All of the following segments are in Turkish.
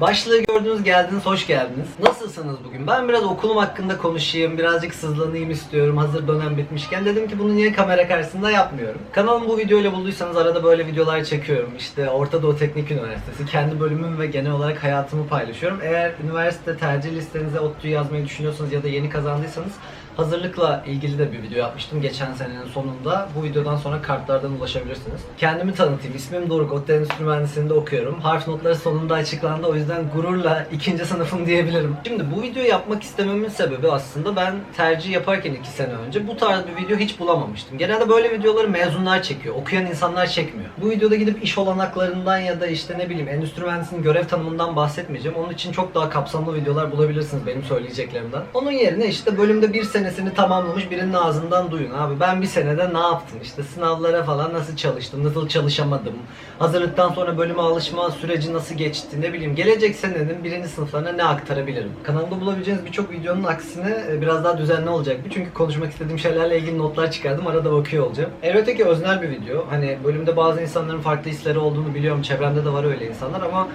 Başlığı gördünüz geldiniz, hoş geldiniz. Nasılsınız bugün? Ben biraz okulum hakkında konuşayım, birazcık sızlanayım istiyorum. Hazır dönem bitmişken dedim ki bunu niye kamera karşısında yapmıyorum. Kanalımı bu videoyla bulduysanız arada böyle videolar çekiyorum. İşte Orta Doğu Teknik Üniversitesi, kendi bölümüm ve genel olarak hayatımı paylaşıyorum. Eğer üniversite tercih listenize ODTÜ yazmayı düşünüyorsanız ya da yeni kazandıysanız hazırlıkla ilgili de bir video yapmıştım geçen senenin sonunda. Bu videodan sonra kartlardan ulaşabilirsiniz. Kendimi tanıtayım. İsmim Doruk. ODTÜ Endüstri Mühendisliği'nde okuyorum. Harf notları sonunda açıklandı. O yüzden gururla ikinci sınıfım diyebilirim. Şimdi bu videoyu yapmak istememin sebebi aslında ben tercih yaparken iki sene önce bu tarz bir video hiç bulamamıştım. Genelde böyle videoları mezunlar çekiyor. Okuyan insanlar çekmiyor. Bu videoda gidip iş olanaklarından ya da işte ne bileyim endüstri mühendisinin görev tanımından bahsetmeyeceğim. Onun için çok daha kapsamlı videolar bulabilirsiniz benim söyleyeceklerimden. Onun yerine işte bölümde bir senesini tamamlamış birinin ağzından duyun. Abi ben bir senede ne yaptım? İşte sınavlara falan nasıl çalıştım? Nasıl çalışamadım? Hazırlıktan sonra bölüme alışma süreci nasıl geçti? Ne bileyim gelecek senenin birinci sınıflarına ne aktarabilirim? Kanalımda bulabileceğiniz birçok videonun aksine e, biraz daha düzenli olacak. Çünkü konuşmak istediğim şeylerle ilgili notlar çıkardım. Arada bakıyor olacağım. Elbette ki öznel bir video. Hani bölümde bazı insanların farklı hisleri olduğunu biliyorum. Çevremde de var öyle insanlar ama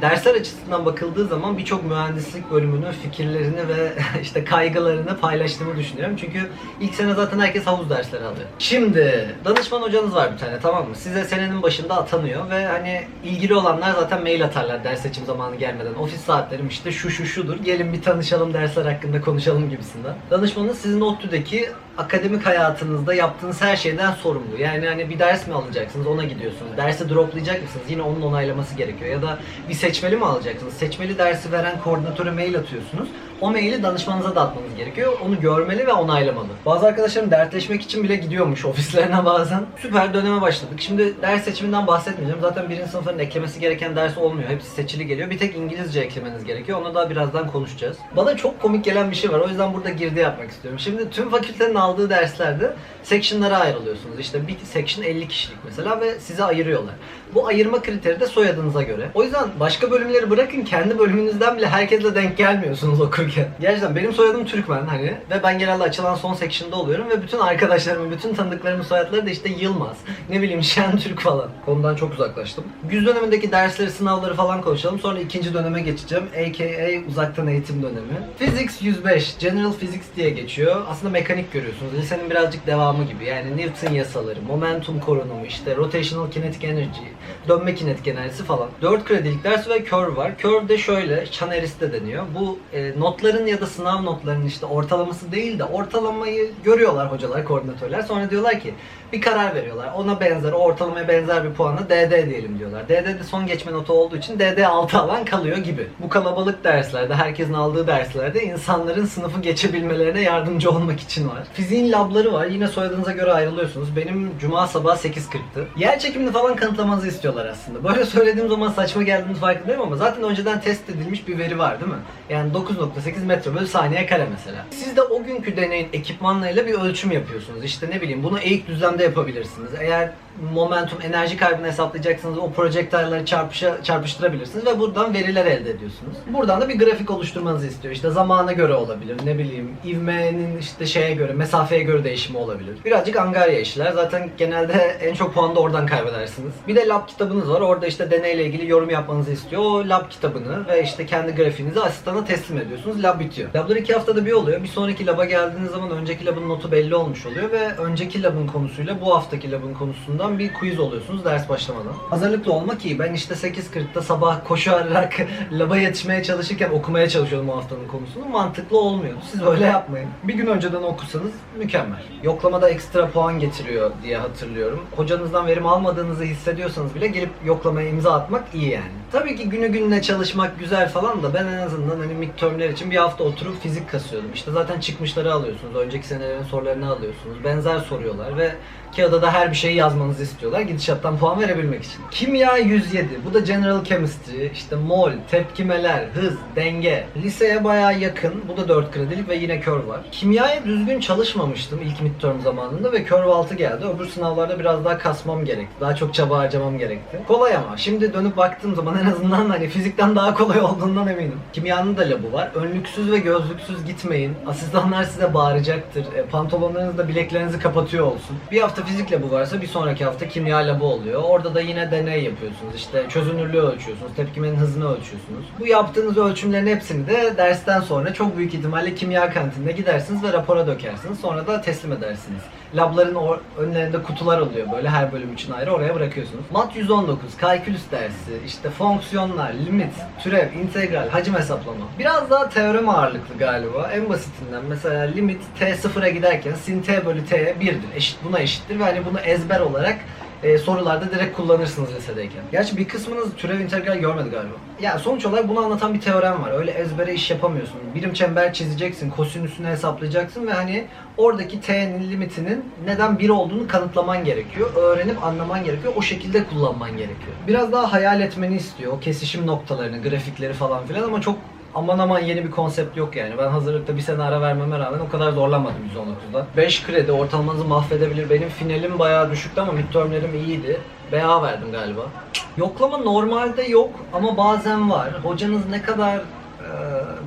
dersler açısından bakıldığı zaman birçok mühendislik bölümünün fikirlerini ve işte kaygılarını paylaştığımı düşünüyorum. Çünkü ilk sene zaten herkes havuz dersleri alıyor. Şimdi danışman hocanız var bir tane tamam mı? Size senenin başında atanıyor ve hani ilgili olanlar zaten mail atarlar ders seçim zamanı gelmeden. Ofis saatlerim işte şu şu şudur. Gelin bir tanışalım dersler hakkında konuşalım gibisinden. Danışmanınız sizin ODTÜ'deki akademik hayatınızda yaptığınız her şeyden sorumlu. Yani hani bir ders mi alacaksınız ona gidiyorsunuz. Dersi droplayacak mısınız? Yine onun onaylaması gerekiyor. Ya da bir seçmeli mi alacaksınız? Seçmeli dersi veren koordinatöre mail atıyorsunuz. O maili danışmanınıza da atmanız gerekiyor. Onu görmeli ve onaylamalı. Bazı arkadaşlarım dertleşmek için bile gidiyormuş ofislerine bazen. Süper döneme başladık. Şimdi ders seçiminden bahsetmeyeceğim. Zaten birinci sınıfların eklemesi gereken ders olmuyor. Hepsi seçili geliyor. Bir tek İngilizce eklemeniz gerekiyor. Onu da birazdan konuşacağız. Bana çok komik gelen bir şey var. O yüzden burada girdi yapmak istiyorum. Şimdi tüm fakültenin aldığı derslerde section'lara ayrılıyorsunuz. İşte bir section 50 kişilik mesela ve size ayırıyorlar. Bu ayırma kriteri de soyadınıza göre. O yüzden başka bölümleri bırakın kendi bölümünüzden bile herkesle denk gelmiyorsunuz okurken. Gerçekten benim soyadım Türkmen hani ve ben genelde açılan son section'da oluyorum ve bütün arkadaşlarımın, bütün tanıdıklarımın soyadları da işte Yılmaz, ne bileyim Şentürk falan. Konudan çok uzaklaştım. Güz dönemindeki dersleri, sınavları falan konuşalım. Sonra ikinci döneme geçeceğim. AKA uzaktan eğitim dönemi. Physics 105, General Physics diye geçiyor. Aslında mekanik görüyorsunuz. Lisenin birazcık devamı gibi. Yani Newton yasaları, momentum korunumu, işte rotational kinetic energy, dönme kinetik enerjisi falan. 4 kredilik ders ve curve var. Curve de şöyle, Chan eğrisi deniyor. Bu e, notların ya da sınav notlarının işte ortalaması değil de ortalamayı görüyorlar hocalar, koordinatörler. Sonra diyorlar ki bir karar veriyorlar. Ona benzer, o ortalamaya benzer bir puanı DD diyelim diyorlar. DD de son geçme notu olduğu için DD 6 alan kalıyor gibi. Bu kalabalık derslerde, herkesin aldığı derslerde insanların sınıfı geçebilmelerine yardımcı olmak için var. Fiziğin labları var. Yine soyadınıza göre ayrılıyorsunuz. Benim cuma sabahı 8.40'tı. Yer çekimini falan kanıtlamanızı istiyorlar aslında. Böyle söylediğim zaman saçma geldiğini farkındayım ama zaten önceden test edilmiş bir veri var değil mi? Yani 9.8 metre bölü saniye kare mesela. Siz de o günkü deneyin ekipmanlarıyla bir ölçüm yapıyorsunuz. İşte ne bileyim bunu eğik düzlemde yapabilirsiniz. Eğer momentum, enerji kaybını hesaplayacaksınız o projektörleri çarpışa, çarpıştırabilirsiniz ve buradan veriler elde ediyorsunuz. Buradan da bir grafik oluşturmanızı istiyor. İşte zamana göre olabilir, ne bileyim ivmenin işte şeye göre, mesafeye göre değişimi olabilir. Birazcık angarya işler. Zaten genelde en çok puanı da oradan kaybedersiniz. Bir de lab kitabınız var. Orada işte deneyle ilgili yorum yapmanızı istiyor. O lab kitabını ve işte kendi grafiğinizi asistana teslim ediyorsunuz. Lab bitiyor. Lablar iki haftada bir oluyor. Bir sonraki laba geldiğiniz zaman önceki labın notu belli olmuş oluyor ve önceki labın konusuyla bu haftaki labın konusundan bir quiz oluyorsunuz ders başlamadan. Hazırlıklı olmak iyi. Ben işte 8.40'da sabah koşarak laba yetişmeye çalışırken okumaya çalışıyordum o haftanın konusunu. Mantıklı olmuyordu. Siz öyle yapmayın. Bir gün önceden okursanız mükemmel. Yoklamada ekstra puan getiriyor diye hatırlıyorum. Hocanızdan verim almadığınızı hissediyorsanız bile gelip yoklamaya imza atmak iyi yani. Tabii ki günü gününe çalışmak güzel falan da ben en azından hani midtermler için bir hafta oturup fizik kasıyordum. İşte zaten çıkmışları alıyorsunuz. Önceki senelerin sorularını alıyorsunuz. Benzer soruyorlar ve kağıda da her bir şeyi yazmanızı istiyorlar gidişattan puan verebilmek için. Kimya 107. Bu da General Chemistry. işte mol, tepkimeler, hız, denge. Liseye bayağı yakın. Bu da 4 kredilik ve yine curve var. Kimyaya düzgün çalışmamıştım ilk midterm zamanında ve curve 6 geldi. Öbür sınavlarda biraz daha kasmam gerekti. Daha çok çaba harcamam gerekti. Kolay ama. Şimdi dönüp baktığım zaman en azından hani fizikten daha kolay olduğundan eminim. Kimyanın da labı var. Önlüksüz ve gözlüksüz gitmeyin. Asistanlar size bağıracaktır. E, pantolonlarınız da bileklerinizi kapatıyor olsun. Bir hafta fizik labı varsa bir sonraki hafta kimya labı oluyor. Orada da yine deney yapıyorsunuz. İşte çözünürlüğü ölçüyorsunuz. Tepkimenin hızını ölçüyorsunuz. Bu yaptığınız ölçümlerin hepsini de dersten sonra çok büyük ihtimalle kimya kantinine gidersiniz ve rapora dökersiniz. Sonra da teslim edersiniz. Labların or- önlerinde kutular oluyor böyle her bölüm için ayrı oraya bırakıyorsunuz. Mat 119, kalkülüs dersi, işte fonksiyonlar, limit, türev, integral, hacim hesaplama. Biraz daha teorem ağırlıklı galiba. En basitinden mesela limit t sıfıra giderken sin t bölü t'ye 1'dir. Eşit, buna eşittir ve hani bunu ezber olarak e, sorularda direkt kullanırsınız lisedeyken. Gerçi bir kısmınız türev integral görmedi galiba. Yani sonuç olarak bunu anlatan bir teorem var. Öyle ezbere iş yapamıyorsun. Birim çember çizeceksin, kosinüsünü hesaplayacaksın ve hani oradaki t'nin limitinin neden 1 olduğunu kanıtlaman gerekiyor. Öğrenip anlaman gerekiyor. O şekilde kullanman gerekiyor. Biraz daha hayal etmeni istiyor. O kesişim noktalarını, grafikleri falan filan ama çok aman aman yeni bir konsept yok yani. Ben hazırlıkta bir sene ara vermeme rağmen o kadar zorlamadım 119'da. 5 kredi ortalamanızı mahvedebilir. Benim finalim bayağı düşüktü ama midtermlerim iyiydi. BA verdim galiba. Yoklama normalde yok ama bazen var. Hocanız ne kadar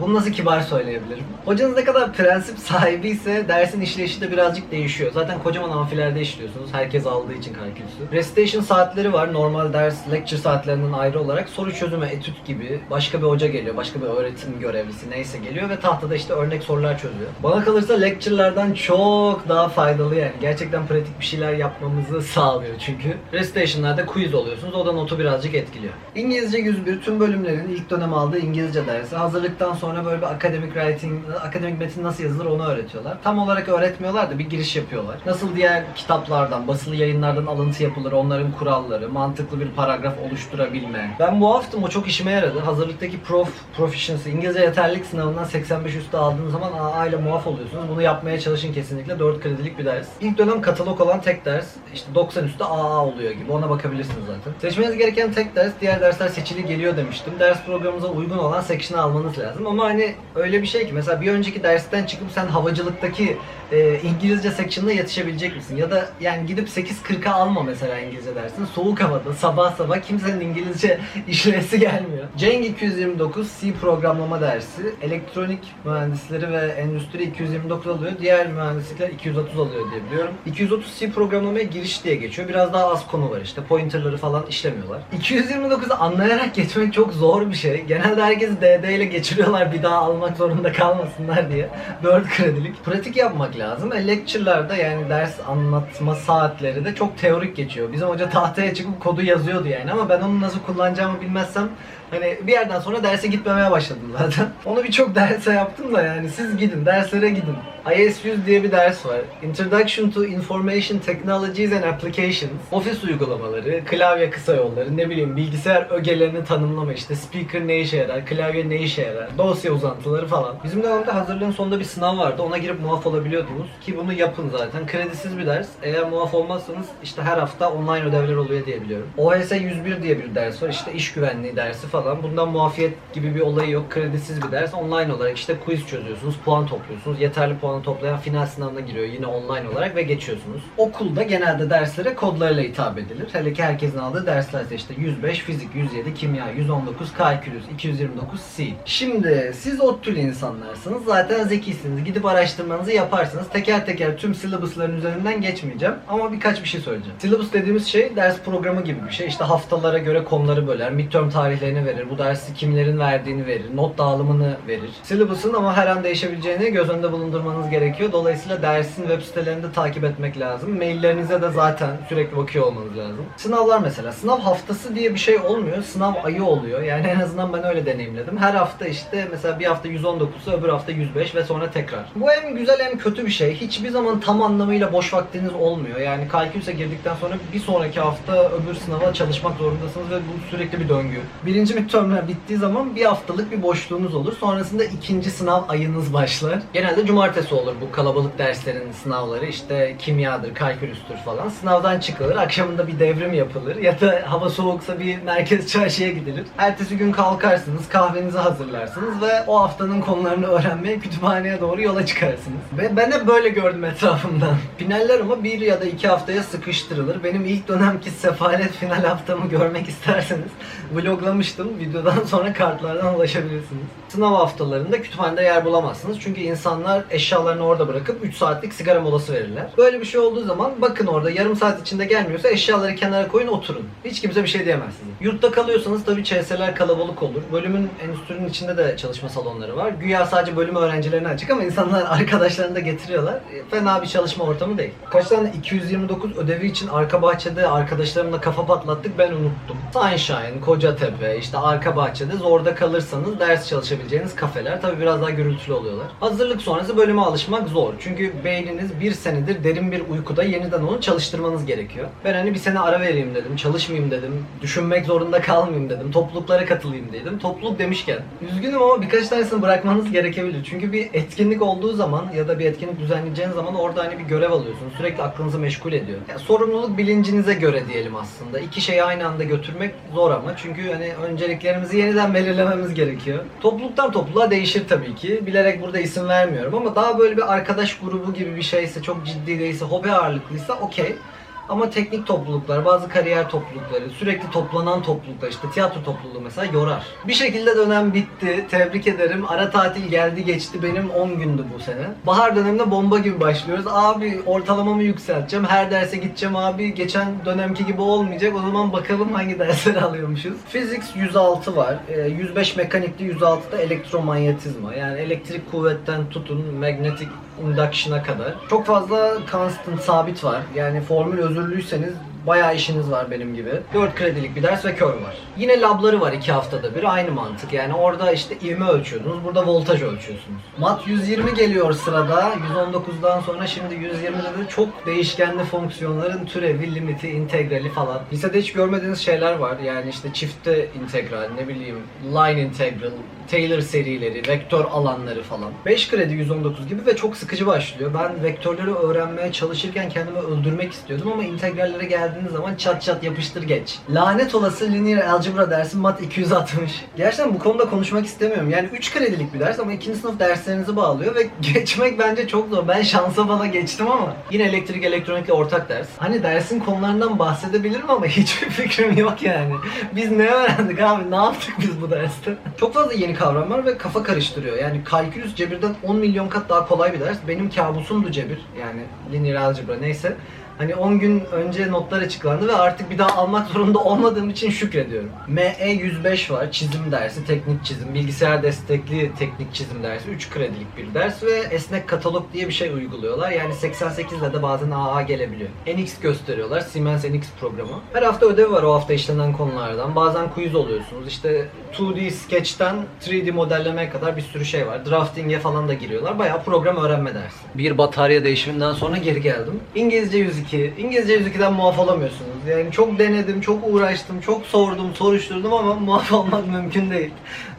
bunu nasıl kibar söyleyebilirim? Hocanız ne kadar prensip sahibi ise dersin işleyişi de birazcık değişiyor. Zaten kocaman amfilerde işliyorsunuz. Herkes aldığı için kalkülüsü. Recitation saatleri var. Normal ders, lecture saatlerinden ayrı olarak soru çözümü, etüt gibi başka bir hoca geliyor. Başka bir öğretim görevlisi neyse geliyor ve tahtada işte örnek sorular çözüyor. Bana kalırsa lecture'lardan çok daha faydalı yani. Gerçekten pratik bir şeyler yapmamızı sağlıyor çünkü. Recitation'larda quiz oluyorsunuz. O da notu birazcık etkiliyor. İngilizce 101 tüm bölümlerin ilk dönem aldığı İngilizce dersi. Hazırlıktan sonra böyle bir akademik writing, akademik metin nasıl yazılır onu öğretiyorlar. Tam olarak öğretmiyorlar da bir giriş yapıyorlar. Nasıl diğer kitaplardan, basılı yayınlardan alıntı yapılır, onların kuralları, mantıklı bir paragraf oluşturabilme. Ben bu hafta o çok işime yaradı. Hazırlıktaki prof, proficiency, İngilizce yeterlilik sınavından 85 üstü aldığınız zaman AA ile muaf oluyorsunuz. Bunu yapmaya çalışın kesinlikle. 4 kredilik bir ders. İlk dönem katalog olan tek ders. işte 90 üstü AA oluyor gibi. Ona bakabilirsiniz zaten. Seçmeniz gereken tek ders. Diğer dersler seçili geliyor demiştim. Ders programınıza uygun olan section'ı almanız lazım. Ama hani öyle bir şey ki mesela bir önceki dersten çıkıp sen havacılıktaki e, İngilizce section'ına yetişebilecek misin? Ya da yani gidip 8.40'a alma mesela İngilizce dersini. Soğuk havada sabah sabah kimsenin İngilizce işlesi gelmiyor. Cenk 229 C programlama dersi. Elektronik mühendisleri ve endüstri 229 alıyor. Diğer mühendislikler 230 alıyor diye biliyorum. 230 C programlamaya giriş diye geçiyor. Biraz daha az konu var işte. Pointerları falan işlemiyorlar. 229'u anlayarak geçmek çok zor bir şey. Genelde herkes DD ile geçiriyorlar bir daha almak zorunda kalmasınlar diye. 4 kredilik. Pratik yapmak lazım. E, lecture'larda yani ders anlatma saatleri de çok teorik geçiyor. Bizim hoca tahtaya çıkıp kodu yazıyordu yani ama ben onu nasıl kullanacağımı bilmezsem Hani bir yerden sonra derse gitmemeye başladım zaten. Onu birçok derse yaptım da yani siz gidin, derslere gidin. IS 100 diye bir ders var. Introduction to Information Technologies and Applications. Ofis uygulamaları, klavye kısa yolları, ne bileyim bilgisayar ögelerini tanımlama işte speaker ne işe yarar, klavye ne işe yarar, dosya uzantıları falan. Bizim dönemde hazırlığın sonunda bir sınav vardı. Ona girip muaf olabiliyordunuz. Ki bunu yapın zaten. Kredisiz bir ders. Eğer muaf olmazsanız işte her hafta online ödevler oluyor diye biliyorum. OHS 101 diye bir ders var. İşte iş güvenliği dersi falan. Bundan muafiyet gibi bir olayı yok. Kredisiz bir ders. Online olarak işte quiz çözüyorsunuz, puan topluyorsunuz. Yeterli puanı toplayan final sınavına giriyor yine online olarak ve geçiyorsunuz. Okulda genelde derslere kodlarla hitap edilir. Hele ki herkesin aldığı derslerse işte 105 fizik, 107 kimya, 119 kalkülüs, 229 C. Şimdi siz ODTÜ'lü insanlarsınız. Zaten zekisiniz. Gidip araştırmanızı yaparsınız. Teker teker tüm syllabusların üzerinden geçmeyeceğim. Ama birkaç bir şey söyleyeceğim. Syllabus dediğimiz şey ders programı gibi bir şey. İşte haftalara göre konuları böler. Midterm tarihlerini verir. Bu dersi kimlerin verdiğini verir. Not dağılımını verir. Syllabus'un ama her an değişebileceğini göz önünde bulundurmanız gerekiyor. Dolayısıyla dersin web sitelerinde takip etmek lazım. Maillerinize de zaten sürekli bakıyor olmanız lazım. Sınavlar mesela. Sınav haftası diye bir şey olmuyor. Sınav ayı oluyor. Yani en azından ben öyle deneyimledim. Her hafta işte mesela bir hafta 119 öbür hafta 105 ve sonra tekrar. Bu hem güzel hem kötü bir şey. Hiçbir zaman tam anlamıyla boş vaktiniz olmuyor. Yani kalkülse girdikten sonra bir sonraki hafta öbür sınava çalışmak zorundasınız ve bu sürekli bir döngü. Birinci midtermler bittiği zaman bir haftalık bir boşluğunuz olur. Sonrasında ikinci sınav ayınız başlar. Genelde cumartesi dersi olur bu kalabalık derslerin sınavları işte kimyadır, kalkülüstür falan. Sınavdan çıkılır, akşamında bir devrim yapılır ya da hava soğuksa bir merkez çarşıya gidilir. Ertesi gün kalkarsınız, kahvenizi hazırlarsınız ve o haftanın konularını öğrenmeye kütüphaneye doğru yola çıkarsınız. Ve ben hep böyle gördüm etrafımdan. Finaller ama bir ya da iki haftaya sıkıştırılır. Benim ilk dönemki sefalet final haftamı görmek isterseniz vloglamıştım. Videodan sonra kartlardan ulaşabilirsiniz. Sınav haftalarında kütüphanede yer bulamazsınız. Çünkü insanlar eşyalarını orada bırakıp 3 saatlik sigara molası verirler. Böyle bir şey olduğu zaman bakın orada yarım saat içinde gelmiyorsa eşyaları kenara koyun oturun. Hiç kimse bir şey diyemez size. Yurtta kalıyorsanız tabii ÇS'ler kalabalık olur. Bölümün endüstrinin içinde de çalışma salonları var. Güya sadece bölüm öğrencilerine açık ama insanlar arkadaşlarını da getiriyorlar. E, Fena bir çalışma ortamı değil. Kaç tane 229 ödevi için arka bahçede arkadaşlarımla kafa patlattık ben unuttum. Sunshine, Kocatepe, işte arka bahçede zorda kalırsanız ders çalışabileceğiniz kafeler. Tabii biraz daha gürültülü oluyorlar. Hazırlık sonrası bölüme alışmak zor. Çünkü beyniniz bir senedir derin bir uykuda yeniden onu çalıştırmanız gerekiyor. Ben hani bir sene ara vereyim dedim, çalışmayayım dedim, düşünmek zorunda kalmayayım dedim, topluluklara katılayım dedim. Topluluk demişken üzgünüm ama birkaç tanesini bırakmanız gerekebilir. Çünkü bir etkinlik olduğu zaman ya da bir etkinlik düzenleyeceğiniz zaman orada hani bir görev alıyorsunuz. Sürekli aklınızı meşgul ediyor. Yani sorumluluk bilincinize göre diyelim aslında. İki şeyi aynı anda götürmek zor ama çünkü hani önceliklerimizi yeniden belirlememiz gerekiyor. Topluluktan topluluğa değişir tabii ki. Bilerek burada isim vermiyorum ama daha böyle bir arkadaş grubu gibi bir şeyse, çok ciddi değilse, hobi ağırlıklıysa okey. Ama teknik topluluklar, bazı kariyer toplulukları, sürekli toplanan topluluklar, işte tiyatro topluluğu mesela yorar. Bir şekilde dönem bitti. Tebrik ederim. Ara tatil geldi geçti. Benim 10 gündü bu sene. Bahar döneminde bomba gibi başlıyoruz. Abi ortalamamı yükselteceğim. Her derse gideceğim abi. Geçen dönemki gibi olmayacak. O zaman bakalım hangi dersleri alıyormuşuz. Physics 106 var. Ee, 105 mekanikte 106'da elektromanyetizma. Yani elektrik kuvvetten tutun magnetic induction'a kadar. Çok fazla constant sabit var. Yani formül özürlüyseniz bayağı işiniz var benim gibi. 4 kredilik bir ders ve kör var. Yine labları var 2 haftada bir. Aynı mantık. Yani orada işte ivme ölçüyordunuz. Burada voltaj ölçüyorsunuz. Mat 120 geliyor sırada. 119'dan sonra şimdi 120'de de çok değişkenli fonksiyonların türevi, limiti, integrali falan. Lisede hiç görmediğiniz şeyler var. Yani işte çifte integral, ne bileyim line integral, Taylor serileri, vektör alanları falan. 5 kredi 119 gibi ve çok sıkıcı başlıyor. Ben vektörleri öğrenmeye çalışırken kendimi öldürmek istiyordum ama integrallere geldiğiniz zaman çat çat yapıştır geç. Lanet olası linear algebra dersi mat 260. Gerçekten bu konuda konuşmak istemiyorum. Yani 3 kredilik bir ders ama 2. sınıf derslerinizi bağlıyor ve geçmek bence çok zor. Ben şansa bana geçtim ama yine elektrik elektronikle ortak ders. Hani dersin konularından bahsedebilirim ama hiçbir fikrim yok yani. Biz ne öğrendik abi? Ne yaptık biz bu derste? Çok fazla yeni kavram var ve kafa karıştırıyor. Yani kalkülüs cebirden 10 milyon kat daha kolay bir ders. Benim kabusumdu cebir. Yani linear algebra neyse. Hani 10 gün önce notlar açıklandı ve artık bir daha almak zorunda olmadığım için şükrediyorum. ME 105 var. Çizim dersi, teknik çizim, bilgisayar destekli teknik çizim dersi. 3 kredilik bir ders ve esnek katalog diye bir şey uyguluyorlar. Yani 88 ile de bazen AA gelebiliyor. NX gösteriyorlar. Siemens NX programı. Her hafta ödev var o hafta işlenen konulardan. Bazen quiz oluyorsunuz. İşte 2D sketch'ten 3D modellemeye kadar bir sürü şey var. Drafting'e falan da giriyorlar. Bayağı program öğrenme dersi. Bir batarya değişiminden sonra geri geldim. İngilizce 102. İngilizce 102'den muaf olamıyorsunuz. Yani çok denedim, çok uğraştım, çok sordum, soruşturdum ama muaf olmak mümkün değil.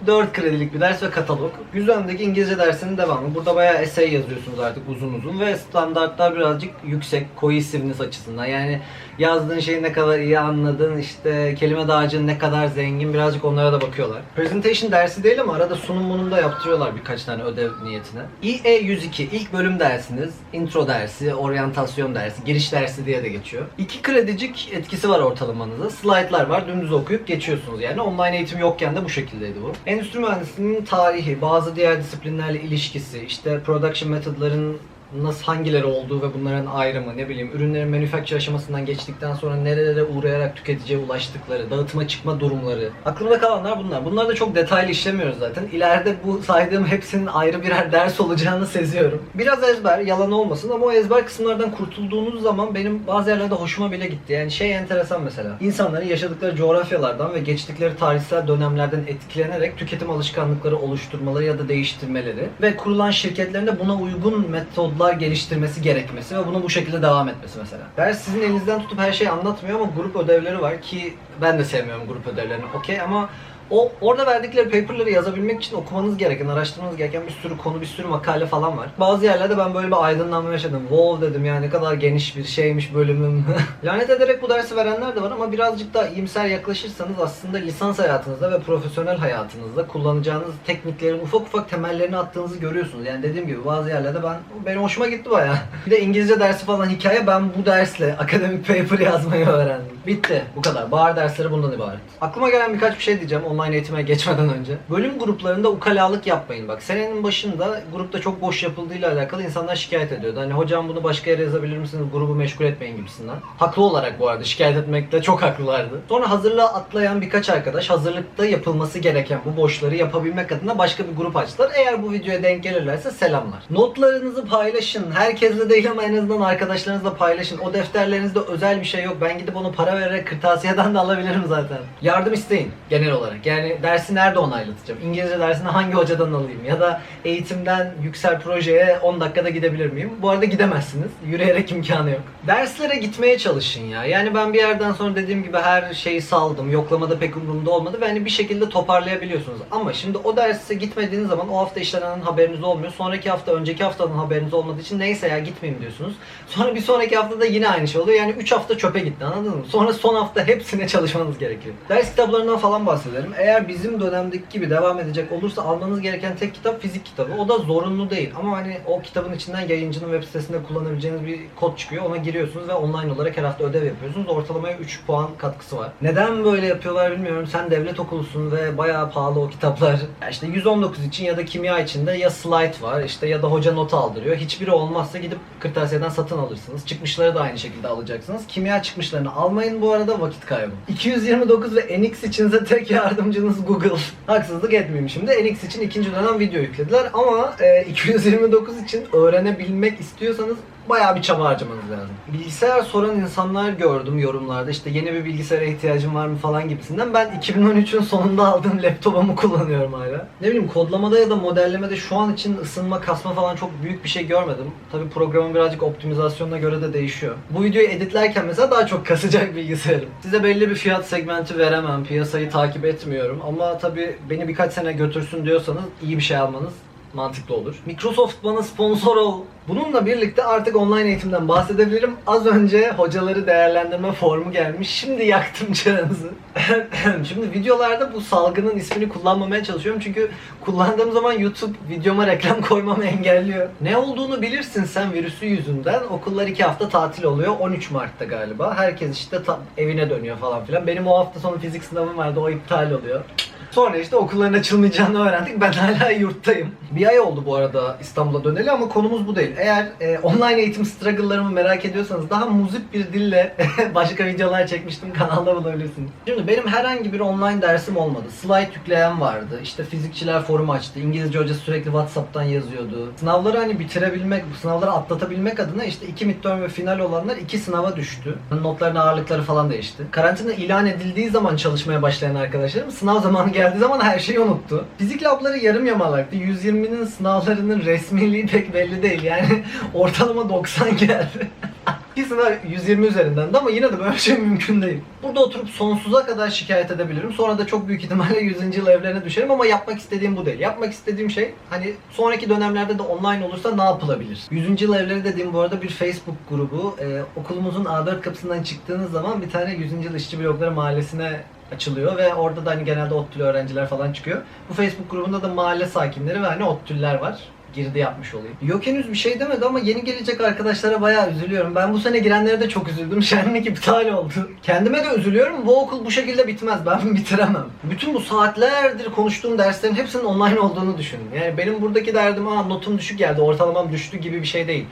4 kredilik bir ders ve katalog. Güzel'deki İngilizce dersinin devamı. Burada bayağı essay yazıyorsunuz artık uzun uzun ve standartlar birazcık yüksek cohesiveness açısından. Yani yazdığın şeyi ne kadar iyi anladın, işte kelime dağarcığın ne kadar zengin birazcık onlara da bakıyorlar. Presentation dersi değil ama arada sunum munum da yaptırıyorlar birkaç tane ödev niyetine. IE 102 ilk bölüm dersiniz. Intro dersi, oryantasyon dersi, giriş dersi diye de geçiyor. 2 kredicik etkisi var ortalamanızda. Slaytlar var. Dümdüz okuyup geçiyorsunuz. Yani online eğitim yokken de bu şekildeydi bu. Endüstri mühendisliğinin tarihi, bazı diğer disiplinlerle ilişkisi, işte production methodların nasıl hangileri olduğu ve bunların ayrımı ne bileyim ürünlerin manufacture aşamasından geçtikten sonra nerelere uğrayarak tüketiciye ulaştıkları, dağıtıma çıkma durumları. Aklımda kalanlar bunlar. Bunları da çok detaylı işlemiyoruz zaten. İleride bu saydığım hepsinin ayrı birer ders olacağını seziyorum. Biraz ezber, yalan olmasın ama o ezber kısımlardan kurtulduğunuz zaman benim bazı yerlerde hoşuma bile gitti. Yani şey enteresan mesela. İnsanların yaşadıkları coğrafyalardan ve geçtikleri tarihsel dönemlerden etkilenerek tüketim alışkanlıkları oluşturmaları ya da değiştirmeleri ve kurulan şirketlerin de buna uygun metodlar geliştirmesi gerekmesi ve bunun bu şekilde devam etmesi mesela. Ders sizin elinizden tutup her şeyi anlatmıyor ama grup ödevleri var ki ben de sevmiyorum grup ödevlerini okey ama O orada verdikleri paper'ları yazabilmek için okumanız gereken, araştırmanız gereken bir sürü konu, bir sürü makale falan var. Bazı yerlerde ben böyle bir aydınlanma yaşadım. Wow dedim yani ne kadar geniş bir şeymiş bölümüm. Lanet ederek bu dersi verenler de var ama birazcık daha iyimser yaklaşırsanız aslında lisans hayatınızda ve profesyonel hayatınızda kullanacağınız tekniklerin ufak ufak temellerini attığınızı görüyorsunuz. Yani dediğim gibi bazı yerlerde ben benim hoşuma gitti bayağı. Bir de İngilizce dersi falan hikaye ben bu dersle akademik paper yazmayı öğrendim. Bitti. Bu kadar. Bahar dersleri bundan ibaret. Aklıma gelen birkaç bir şey diyeceğim online eğitime geçmeden önce. Bölüm gruplarında ukalalık yapmayın. Bak senenin başında grupta çok boş yapıldığıyla alakalı insanlar şikayet ediyordu. Hani hocam bunu başka yere yazabilir misiniz? Grubu meşgul etmeyin gibisinden. Haklı olarak bu arada şikayet etmekte çok haklılardı. Sonra hazırlığa atlayan birkaç arkadaş hazırlıkta yapılması gereken bu boşları yapabilmek adına başka bir grup açtılar. Eğer bu videoya denk gelirlerse selamlar. Notlarınızı paylaşın. Herkesle değil ama en azından arkadaşlarınızla paylaşın. O defterlerinizde özel bir şey yok. Ben gidip onu para vererek kırtasiyeden de alabilirim zaten. Yardım isteyin genel olarak. Yani dersi nerede onaylatacağım? İngilizce dersini hangi hocadan alayım? Ya da eğitimden yüksel projeye 10 dakikada gidebilir miyim? Bu arada gidemezsiniz. Yürüyerek imkanı yok. Derslere gitmeye çalışın ya. Yani ben bir yerden sonra dediğim gibi her şeyi saldım. Yoklamada pek umurumda olmadı ve hani bir şekilde toparlayabiliyorsunuz. Ama şimdi o derse gitmediğiniz zaman o hafta işlenen haberiniz olmuyor. Sonraki hafta önceki haftanın haberiniz olmadığı için neyse ya gitmeyeyim diyorsunuz. Sonra bir sonraki haftada yine aynı şey oluyor. Yani 3 hafta çöpe gitti anladın mı? Sonra son hafta hepsine çalışmanız gerekiyor. Ders kitaplarından falan bahsedelim. Eğer bizim dönemdeki gibi devam edecek olursa almanız gereken tek kitap fizik kitabı. O da zorunlu değil. Ama hani o kitabın içinden yayıncının web sitesinde kullanabileceğiniz bir kod çıkıyor. Ona giriyorsunuz ve online olarak her hafta ödev yapıyorsunuz. Ortalamaya 3 puan katkısı var. Neden böyle yapıyorlar bilmiyorum. Sen devlet okulusun ve bayağı pahalı o kitaplar. Ya işte 119 için ya da kimya için de ya slide var işte ya da hoca not aldırıyor. Hiçbiri olmazsa gidip kırtasiyeden satın alırsınız. Çıkmışları da aynı şekilde alacaksınız. Kimya çıkmışlarını almayın bu arada vakit kaybı. 229 ve NX içinse tek yardımcınız Google. Haksızlık etmeyeyim şimdi. NX için ikinci dönem video yüklediler ama e, 229 için öğrenebilmek istiyorsanız bayağı bir çaba harcamanız lazım. Bilgisayar soran insanlar gördüm yorumlarda. İşte yeni bir bilgisayara ihtiyacım var mı falan gibisinden. Ben 2013'ün sonunda aldığım laptopumu kullanıyorum hala. Ne bileyim kodlamada ya da modellemede şu an için ısınma, kasma falan çok büyük bir şey görmedim. Tabi programın birazcık optimizasyonuna göre de değişiyor. Bu videoyu editlerken mesela daha çok kasacak bilgisayarım. Size belli bir fiyat segmenti veremem. Piyasayı takip etmiyorum. Ama tabi beni birkaç sene götürsün diyorsanız iyi bir şey almanız mantıklı olur. Microsoft bana sponsor ol. Bununla birlikte artık online eğitimden bahsedebilirim. Az önce hocaları değerlendirme formu gelmiş. Şimdi yaktım canınızı. Şimdi videolarda bu salgının ismini kullanmamaya çalışıyorum. Çünkü kullandığım zaman YouTube videoma reklam koymamı engelliyor. Ne olduğunu bilirsin sen virüsü yüzünden. Okullar iki hafta tatil oluyor. 13 Mart'ta galiba. Herkes işte evine dönüyor falan filan. Benim o hafta sonu fizik sınavım vardı. O iptal oluyor. Sonra işte okulların açılmayacağını öğrendik. Ben hala yurttayım. Bir ay oldu bu arada İstanbul'a döneli ama konumuz bu değil. Eğer e, online eğitim struggle'larımı merak ediyorsanız daha muzip bir dille başka videolar çekmiştim kanalda bulabilirsiniz. Şimdi benim herhangi bir online dersim olmadı. Slide yükleyen vardı. İşte fizikçiler forum açtı. İngilizce hoca sürekli WhatsApp'tan yazıyordu. Sınavları hani bitirebilmek, sınavları atlatabilmek adına işte iki midterm ve final olanlar iki sınava düştü. Notların ağırlıkları falan değişti. Karantina ilan edildiği zaman çalışmaya başlayan arkadaşlarım sınav zamanı geldiği zaman her şeyi unuttu. Fizik labları yarım yamalaktı. 120'nin sınavlarının resmiliği pek belli değil. Yani ortalama 90 geldi. Bir sınav 120 üzerinden de ama yine de böyle şey mümkün değil. Burada oturup sonsuza kadar şikayet edebilirim. Sonra da çok büyük ihtimalle 100. yıl evlerine düşerim ama yapmak istediğim bu değil. Yapmak istediğim şey hani sonraki dönemlerde de online olursa ne yapılabilir? 100. yıl evleri dediğim bu arada bir Facebook grubu. Ee, okulumuzun A4 kapısından çıktığınız zaman bir tane 100. yıl işçi blokları mahallesine açılıyor ve orada da hani genelde ODTÜ'lü öğrenciler falan çıkıyor. Bu Facebook grubunda da mahalle sakinleri ve hani ODTÜ'lüler var girdi yapmış olayım. Yok henüz bir şey demedi ama yeni gelecek arkadaşlara bayağı üzülüyorum. Ben bu sene girenlere de çok üzüldüm. Şenlik iptal oldu. Kendime de üzülüyorum. Bu okul bu şekilde bitmez. Ben bitiremem. Bütün bu saatlerdir konuştuğum derslerin hepsinin online olduğunu düşünün. Yani benim buradaki derdim aa notum düşük geldi, ortalamam düştü gibi bir şey değil.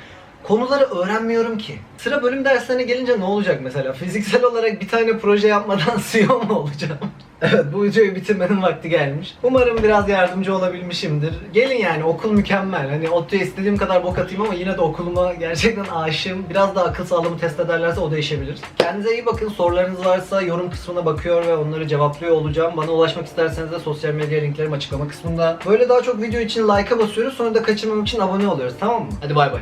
Konuları öğrenmiyorum ki. Sıra bölüm derslerine gelince ne olacak mesela? Fiziksel olarak bir tane proje yapmadan CEO mu olacağım? Evet bu videoyu bitirmenin vakti gelmiş. Umarım biraz yardımcı olabilmişimdir. Gelin yani okul mükemmel. Hani ODTÜ'ye istediğim kadar bok atayım ama yine de okuluma gerçekten aşığım. Biraz da akıl sağlığımı test ederlerse o değişebilir. Kendinize iyi bakın. Sorularınız varsa yorum kısmına bakıyor ve onları cevaplıyor olacağım. Bana ulaşmak isterseniz de sosyal medya linklerim açıklama kısmında. Böyle daha çok video için like'a basıyoruz. Sonra da kaçırmamak için abone oluyoruz tamam mı? Hadi bay bay.